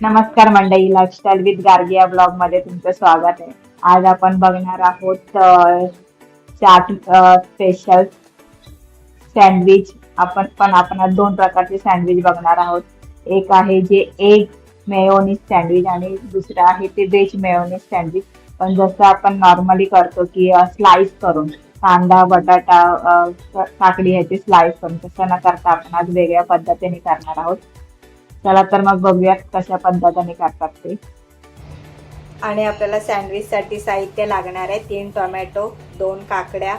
नमस्कार Mandai lifestyle with गार्गिया ब्लॉगमध्ये तुमचं स्वागत आहे. आज आपण बघणार आहोत चाट स्पेशल सँडविच आपण पण आपण आज दोन प्रकारचे सँडविच बघणार आहोत. एक आहे जे एग मेयोनीज सँडविच आणि दुसरं आहे ते वेज मेयोनीज सँडविच पण जसं आपण नॉर्मली करतो की स्लाइस करून कांदा बटाटा काकडी ह्याची स्लाइस करून तसं न करता आपण आज वेगळ्या पद्धतीने करणार आहोत. चला तर मग बघूयात कशा पद्धतीने करतात ते. आणि आपल्याला सँडविचसाठी साहित्य लागणार आहे. तीन टोमॅटो दोन काकड्या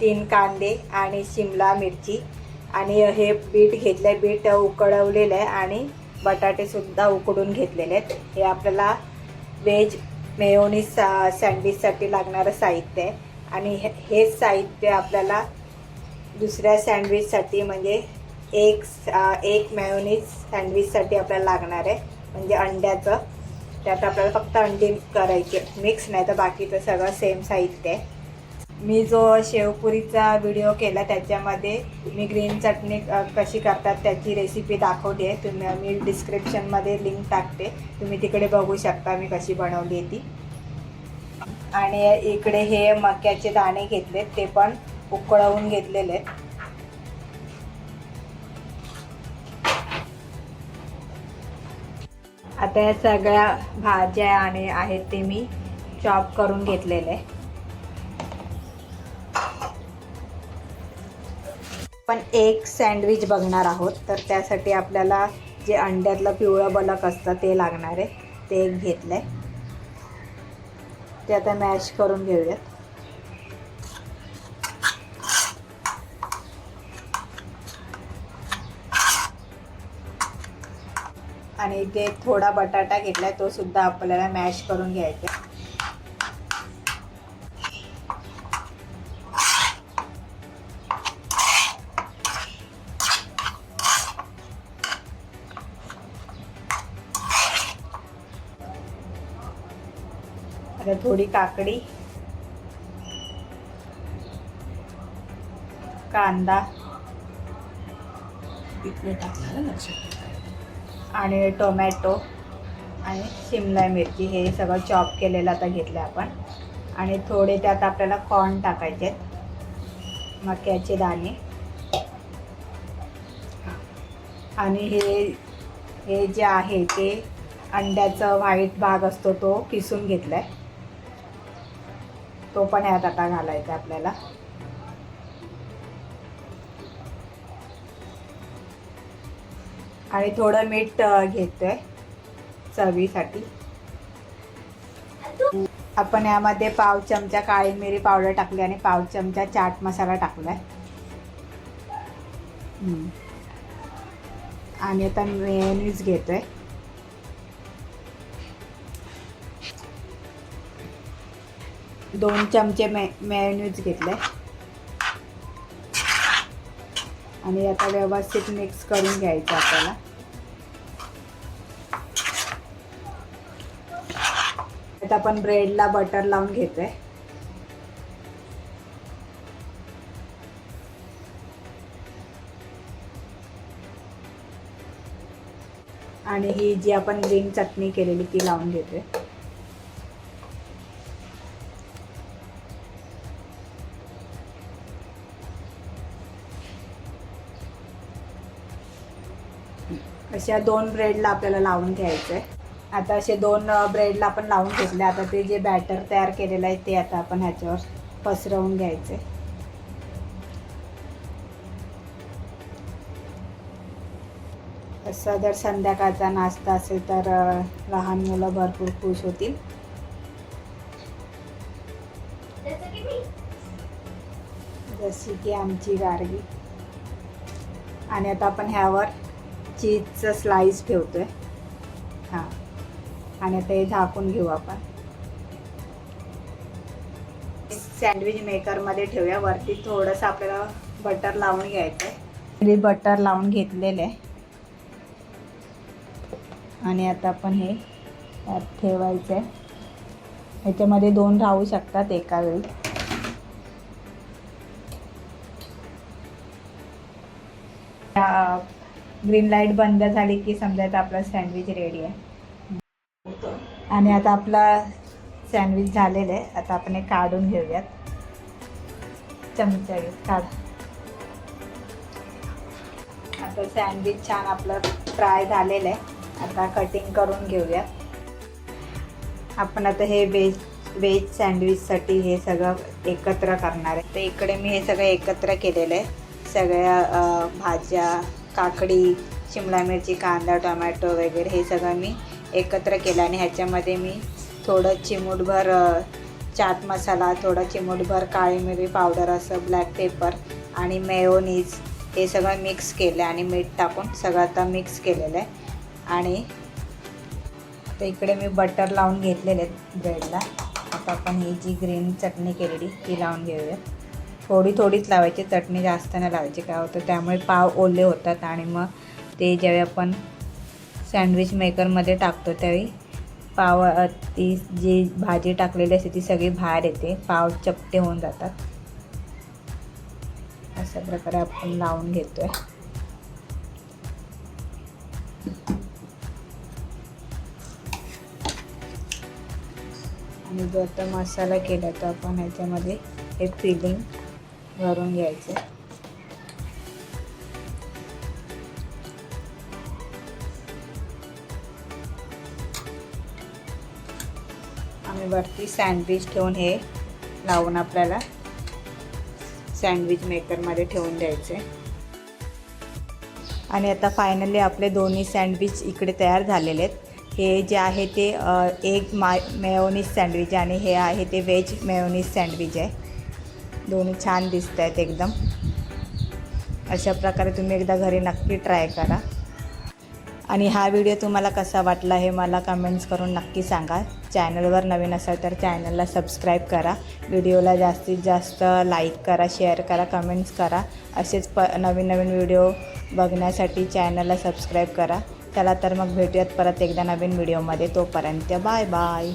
तीन कांदे आणि शिमला मिरची. आणि हे बीट घेतलं आहे बीट उकळवलेलं आहे आणि बटाटेसुद्धा उकडून घेतलेले आहेत. हे आपल्याला व्हेज मेयोनी सा सँडविचसाठी लागणारं साहित्य आहे. आणि हे हेच साहित्य आपल्याला दुसऱ्या सँडविचसाठी म्हणजे एक स- एक मॅयोनीज सँडविचसाठी आपल्याला लागणार आहे. म्हणजे अंड्याचं. त्यात आपल्याला फक्त अंडी करायची. मिक्स नाही तर बाकीचं सगळं सेम साहित्य आहे. मी जो शेवपुरीचा व्हिडिओ केला त्याच्यामध्ये मी ग्रीन चटणी कशी करतात त्याची रेसिपी दाखवली आहे तुम्ही मी डिस्क्रिप्शनमध्ये लिंक टाकते. तुम्ही तिकडे बघू शकता मी कशी बनवली आहे ती. आणि इकडे हे मक्याचे दाणे घेतलेत. ते पण उकळवून घेतलेले आहेत. आता या सगळ्या भाज्या आणि आहेत ते मी चॉप करून घेतलेले. आपण पण एक सँडविच बघणार आहोत तर त्यासाठी आपल्याला जे अंड्यातलं पिवळं बलक असतं ते लागणार आहे ते एक घेतलं आहे ते आता मॅश करून घेऊयात. आणि ते थोडा बटाटा घेतला तो सुद्धा आपल्याला मॅश करून घ्यायचा आता थोडी काकडी कांदा. आणि टोमॅटो आणि शिमला मिरची हे सगळं चॉप केलेलं आता घेतलं आपण. आणि थोडे त्यात आपल्याला कॉर्न टाकायचे आहेत मक्याचे दाणे. आणि हे हे जे आहे ते अंड्याचा व्हाईट भाग असतो तो किसून घेतला आहे तो पण यात आता घालायचा आपल्याला. आणि थोडं मीठ घेतो घेतोय चवीसाठी. आपण यामध्ये पाव चमचा काळी मिरी पावडर टाकली आणि पाव चमचा चाट मसाला टाकलाय. आहे आणि आता मेयोनीज घेतोय. दोन चमचे मे मेन्यूज घेतले. आणि आता व्यवस्थित मिक्स करून घ्यायचं आपल्याला. आता आपण ब्रेडला बटर लावून घेतोय. आणि ही जी आपण ग्रीन चटणी केलेली ती लावून घेतोय. अशा दोन ब्रेडला आपल्याला लावून घ्यायचं आहे आता असे दोन ब्रेडला आपण लावून घेतले. आता ते जे बॅटर तयार केलेलं आहे ते आता आपण ह्याच्यावर पसरवून घ्यायचं आहे असं जर संध्याकाळचा नाश्ता असेल तर लहान मुलं भरपूर खुश होतील. जशी की आमची गार्गी. आणि आता आपण ह्यावर चीजचं स्लाइस आहे हां. आणि आता हे झाकून घेऊ आपण. सँडविच मेकरमध्ये ठेवूया. वरती थोडंसं आपल्याला बटर लावून घ्यायचं आहे बटर लावून घेतलेलं आहे. आणि आता आपण हे त्यात ठेवायचं आहे ह्याच्यामध्ये दोन राहू शकतात एका वेळी. ग्रीन लाइट बंद झाली की समजायचं आपलं सँडविच रेडी आहे. आणि आता आपला सँडविच झालेलं आहे. आता आपण हे काढून घेऊयात. चमचा घे काढ. आता सँडविच छान आपलं फ्राय झालेलं आहे. आता कटिंग करून घेऊयात. आपण आता हे वेज व्हेज सँडविचसाठी हे सगळं एकत्र करणार आहे. तर इकडे मी हे सगळं एकत्र केलेलं आहे. सगळ्या भाज्या काकडी शिमला मिरची कांदा टोमॅटो वगैरे हे सगळं मी एकत्र केलं आणि ह्याच्यामध्ये मी थोडं चिमूटभर चाट मसाला थोडा चिमूटभर काळी मिरी पावडर असं ब्लॅक पेपर आणि मेयोनीज हे सगळं मिक्स केलं आणि मीठ टाकून सगळं आता मिक्स केलेलं आहे. आणि तर इकडे मी बटर लावून घेतलेले आहेत ब्रेडला आता आपण ही जी ग्रीन चटणी केलेली ती लावून घेऊया थोडी थोडीच लावायची चटणी जास्त नाही लावायची काय होतं त्यामुळे पाव ओले होतात आणि मग ते ज्यावेळी आपण सँडविच मेकरमध्ये टाकतो त्यावेळी पाव ती जी भाजी टाकलेली असते ती सगळी बाहेर येते पाव चपटे होऊन जातात. अशा प्रकारे आपण लावून घेतोय. आणि जो आता मसाला केला तर आपण ह्याच्यामध्ये हे फिलिंग भरून घ्यायचे. आम्ही वरती सँडविच ठेवून हे लावून आपल्याला सँडविच मेकरमध्ये ठेवून द्यायचे. आणि आता फायनली आपले दोन्ही सँडविच इकडे तयार झालेले आहेत. हे जे आहे ते एग माय मेयोनीज सँडविच आणि हे आहे ते व्हेज मेयोनीज सँडविच आहे. दोन्ही छान दिसत आहेत एकदम. अशा प्रकारे तुम्ही एकदा घरी नक्की ट्राय करा. आणि हा व्हिडिओ तुम्हाला कसा वाटला हे मला कमेंट्स करून नक्की सांगा. चॅनलवर नवीन असाल तर चॅनलला सबस्क्राईब करा. व्हिडिओला जास्तीत जास्त लाईक करा शेअर करा कमेंट्स करा. असेच प नवीन नवीन व्हिडिओ बघण्यासाठी चॅनलला सबस्क्राईब करा. चला तर मग भेटूयात परत एकदा नवीन व्हिडिओमध्ये तोपर्यंत बाय बाय